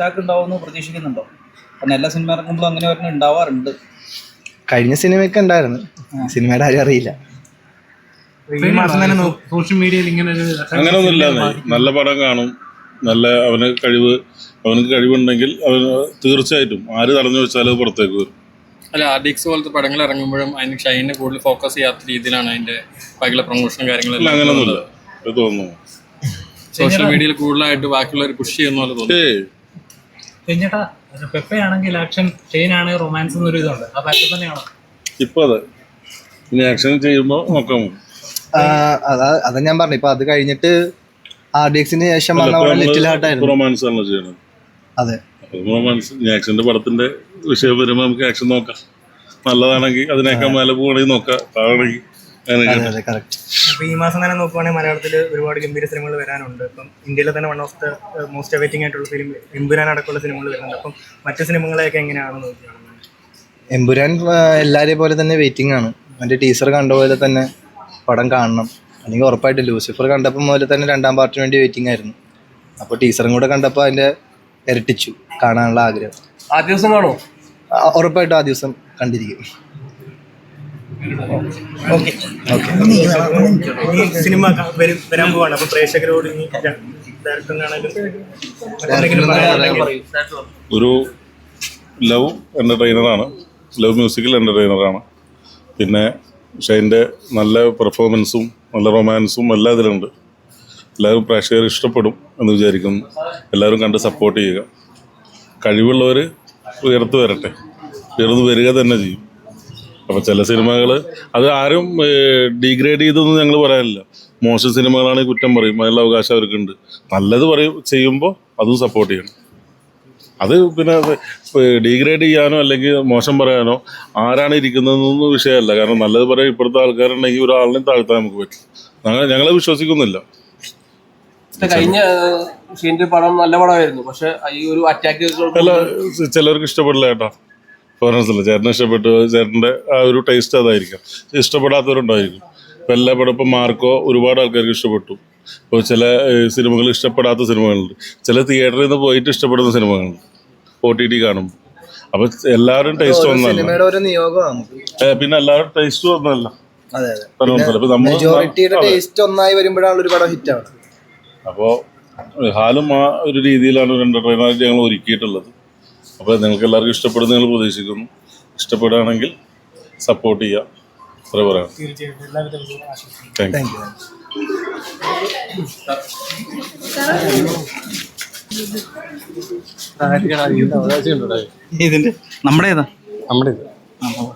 Attack ഉണ്ടാവുമെന്ന് പ്രതീക്ഷിക്കുന്നുണ്ടോ? കാരണം എല്ലാ സിനിമ ഇറങ്ങുമ്പോഴും അങ്ങനെ ഒരെണ്ണം ഉണ്ടാവാറുണ്ട്. കഴിഞ്ഞ സിനിമയൊക്കെ ഉണ്ടായിരുന്നു. സിനിമയുടെ ആരും അറിയില്ല. ഈ മാസം തന്നെ സോഷ്യൽ മീഡിയയിൽ ഇങ്ങനെ ഒരു അങ്ങനെയൊന്നുമില്ല നല്ല പടം കാണും. നല്ല അവന് കഴിവ് അവനക്ക് കഴിവുണ്ടെങ്കിൽ അവന് തീർച്ചയായിട്ടും ആര് തടഞ്ഞു വെച്ചാലും അത് പുറത്തേക്ക് വരും. അല്ല ആർഡിക്സ് പോലത്തെ പടങ്ങൾ ഇറങ്ങുമ്പോഴും അതിന് ഷൈനെ കൂടുതൽ ഫോക്കസ് ചെയ്യാത്ത രീതിയിലാണ് അതിന്റെ ബാക്കിയുള്ള പ്രൊമോഷനും അല്ല കാര്യങ്ങളെല്ലാം അങ്ങനെയൊന്നുമില്ല ഇത് തോന്നുന്നു. സോഷ്യൽ മീഡിയയിൽ കൂടുതലായിട്ട് ബാക്കിയുള്ളവർ പുഷ് ചെയ്യുന്ന പോലെ തോന്നുന്നു. ഏയ് കഴിഞ്ഞേട്ടാ പെപ്പയാണെങ്കിൽ ആക്ഷൻ ഷെയിൻ ആണ് റൊമാൻസ് എന്നൊരു ഇതുണ്ട്. ആ പാറ്റേൺ തന്നെയാണോ? ഇപ്പൊ അത്. ഇനി ആക്ഷൻ ചെയ്യുമ്പോൾ നോക്കാം. അതാ അതാ ഞാൻ പറഞ്ഞു. ഇപ്പൊ അത് കഴിഞ്ഞിട്ട് ആർ ഡി എക്സിന് ശേഷം വന്ന ലിറ്റിൽ ലിറ്റിൽ ഹാർട്ടായിരുന്നു റൊമാൻസ് ആണല്ലോ ചെയ്യണം അതെ. റൊമാൻസ് ആക്ഷന്റെ പടത്തിന്റെ വിഷയം വരുമ്പോൾ നമുക്ക് ആക്ഷൻ നോക്കാം. നല്ലതാണെങ്കിൽ അതിനേക്കാൾ മേലെ പോകണമെങ്കിൽ നോക്കാം. അങ്ങനെ അതെ അതെ കറക്റ്റ് അപ്പോൾ ഈ മാസം തന്നെ നോക്കുവാണെങ്കിൽ മലയാളത്തിൽ ഒരുപാട് ഗംഭീര സിനിമകൾ വരാനുണ്ട്. ഇപ്പം ഇന്ത്യയിലെ തന്നെ one of the most awaiting ആയിട്ടുള്ള ഫിലിം എമ്പുരാൻ അടക്കമുള്ള സിനിമകൾ വരുന്നുണ്ട്. അപ്പം മറ്റു സിനിമകളെയൊക്കെ എങ്ങനെയാണ് നോക്കിയാണ്? എമ്പുരാൻ ആ, എല്ലാരെയും പോലെ തന്നെ വെയിറ്റിംഗ് ആണ്. അതിന്റെ ടീച്ചർ കണ്ട പോലെ തന്നെ പടം കാണണം. അല്ലെങ്കിൽ ഉറപ്പായിട്ട് ലൂസിഫർ കണ്ടപ്പോൾ മുതൽ തന്നെ രണ്ടാം പാർട്ടിന് വേണ്ടി വെയിറ്റിംഗ് ആയിരുന്നു. അപ്പോൾ ടീച്ചറും കൂടെ കണ്ടപ്പോൾ അതിന്റെ ഇരട്ടിച്ചു കാണാനുള്ള ആഗ്രഹം. ആ ദിവസം കാണോ ഉറപ്പായിട്ടും ആ ദിവസം കണ്ടിരിക്കും. സിനിമ വരാൻ പോവാണ്. അപ്പൊ പ്രേക്ഷകരോട് ഒരു ലവ് എന്റർടൈനറാണ് ലവ് മ്യൂസിക്കൽ എന്റർടൈനറാണ് പിന്നെ ഷൈന്റെ നല്ല പെർഫോമൻസും നല്ല റൊമാൻസും എല്ലാം ഇതിലുണ്ട്. എല്ലാവരും പ്രേക്ഷകർ ഇഷ്ടപ്പെടും എന്ന് വിചാരിക്കുന്നു. എല്ലാവരും കണ്ട് സപ്പോർട്ട് ചെയ്യുക. കഴിവുള്ളവർ ഉയർത്ത് വരട്ടെ. ഉയർന്നു വരിക തന്നെ ചെയ്യും. അപ്പോൾ ചില സിനിമകൾ അത് ആരും ഡീഗ്രേഡ് ചെയ്തൊന്നും ഞങ്ങൾ പറയാനില്ല. മോശം സിനിമകളാണെങ്കിൽ കുറ്റം പറയും. അതിനുള്ള അവകാശം അവർക്കുണ്ട്. നല്ലത് പറയും ചെയ്യുമ്പോൾ അതും സപ്പോർട്ട് ചെയ്യണം. അത് പിന്നെ ഡീഗ്രേഡ് ചെയ്യാനോ അല്ലെങ്കിൽ മോശം പറയാനോ ആരാണ് ഇരിക്കുന്നതെന്നൊന്നും വിഷയമല്ല. കാരണം നല്ലത് പറയാൻ ഇപ്പോഴത്തെ ആൾക്കാരുണ്ടെങ്കിൽ ഒരാളിനെ താഴ്ത്താൻ നമുക്ക് പറ്റും. ഞങ്ങൾ ഞങ്ങളെ വിശ്വസിക്കുന്നില്ല. കഴിഞ്ഞ പടം നല്ല പടമായിരുന്നു. പക്ഷെ ഈ ഒരു അറ്റാക്ക് ചിലർക്ക് ഇഷ്ടപ്പെടില്ല ചേട്ടാ ഫോറൻസില്ല ചേട്ടൻ ഇഷ്ടപ്പെട്ടു. ചേട്ടന്റെ ആ ഒരു ടേസ്റ്റ് അതായിരിക്കാം. ഇഷ്ടപ്പെടാത്തവരുണ്ടായിരിക്കും. ഇപ്പം എല്ലാ പടം ഇപ്പം മാർക്കോ ഒരുപാട് ആൾക്കാർക്ക് ഇഷ്ടപ്പെട്ടു. ഇപ്പോൾ ചില സിനിമകൾ ഇഷ്ടപ്പെടാത്ത സിനിമകളുണ്ട്. ചില തിയേറ്ററിൽ നിന്ന് പോയിട്ട് ഇഷ്ടപ്പെടുന്ന സിനിമകളുണ്ട്. ഒ ടി ടി കാണുമ്പോൾ അപ്പോൾ എല്ലാവരും ടേസ്റ്റ് ഒന്നല്ല നിയോഗമാണ്. പിന്നെ എല്ലാവരും ടേസ്റ്റും ഒന്നല്ല ഒന്നായി വരുമ്പോഴാണ് ഒരു പടം ഹിറ്റ് ആവുന്നത്. അപ്പോൾ ഹാലും ആ ഒരു രീതിയിലാണ് ഒരു എന്റർടൈനറായിട്ട് ഞങ്ങൾ ഒരുക്കിയിട്ടുള്ളത്. അപ്പോൾ നിങ്ങൾക്ക് എല്ലാവർക്കും ഇഷ്ടപ്പെടുന്ന നിങ്ങൾ പ്രതീക്ഷിക്കുന്നു. ഇഷ്ടപ്പെടുകയാണെങ്കിൽ സപ്പോർട്ട് ചെയ്യുക. അത്ര പറയാം താങ്ക് യു ഇതിന്റെ നമ്മുടെ ഏതാ നമ്മുടെ ഇത് ആ.